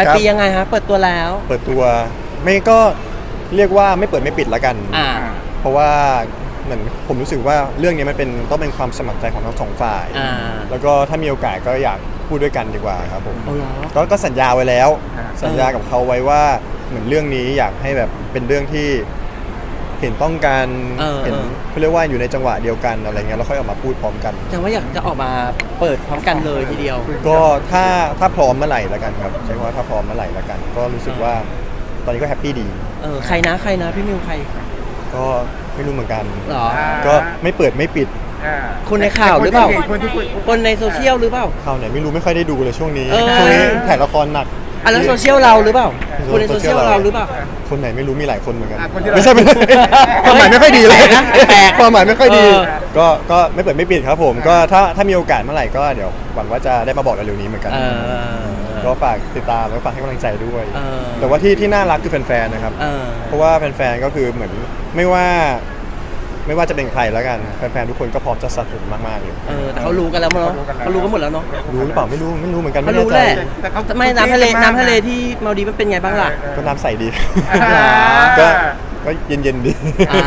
ลายครับปียังไงฮะเปิดตัวแล้ว เปิดตัวไม่ก็เรียกว่าไม่เปิดไม่ปิดละกัน อ่า เพราะว่าเหมือนผมรู้สึกว่าเรื่องนี้มันเป็นต้องเป็นความสมัครใจของทั้งสองฝ่าย อ่า แล้วก็ถ้ามีโอกาสก็อยากพูดด้วยกันดีกว่าครับผมเอาเหรอ ก็ก็สัญญาไว้แล้ว อ่า สัญญากับเขาไว้ว่าเหมือนเรื่องนี้อยากให้แบบเป็นเรื่องที่ เห็นต้องการเออ เห็นเออเขาเรียกว่าอยู่ในจังหวะเดียวกันอะไรเงี้ยแล้วค่อยออกมาพูดพร้อมกัน แต่ว่าอยากจะออกมาเปิดพร้อมกันเลยทีเดียว ก็ถ้าถ้าพร้อมเมื่อไหร่ละกันครับใช้คำว่าถ้าพร้อมเมื่อไหร่ละกัน ก็รู้สึกว่าตอนนี้ก็แฮปปี้ดี เออใครนะใครนะพี่มิวใครก็ไม่รู้เหมือนกัน เหรออ่าก็ไม่เปิดไม่ปิดอ่าคนในข่าวหรือเปล่า คนที่คุย คนในโซเชียลหรือเปล่า ข่าวไหนไม่รู้ไม่ค่อยได้ดูเลยช่วงนี้เออ ช่วงนี้ถ่ายละครหนัก อะแล้วโซเชียลเราหรือเปล่า คนในโซเชียลเราหรือเปล่า คนไหนไม่รู้มีหลายคนเหมือนกัน อะคนที่เรา ไม่ใช่ไม่ใช่ความหมายไม่ค่อยดีเลยแปลกนะแปลกความหมายไม่ค่อยดี เออ ก็ก็ไม่เปิดไม่ปิดครับผม ก็ถ้าถ้ามีโอกาสเมื่อไหร่ก็เดี๋ยวหวังว่าจะได้มาบอกเร็วๆนี้เหมือนกัน เออ ก็ฝากติดตามแล้วฝากให้กำลังใจด้วย เออ แต่ว่าที่ที่น่ารักคือแฟนๆนะครับ เออ เพราะว่าแฟนๆ ก็คือเหมือนไม่ว่า ไม่ว่าจะเป็นใครแล้วกันแฟนๆทุกคนก็พร้อมจะสนับสนุนมากๆเลยเออแต่เขารู้กันแล้วมั้งเนาะเขารู้กันหมดแล้วเนาะรู้หรือเปล่าไม่รู้ไม่รู้เหมือนกันเขาไม่แน่รู้ใจแหละแต่เขาไม่น้ำทะเลน้ำทะเลที่มาดีฟมันเป็นไงบ้างล่ะ ก็น้ำใสดีอ่าก็ก็เย็นๆดี อ่า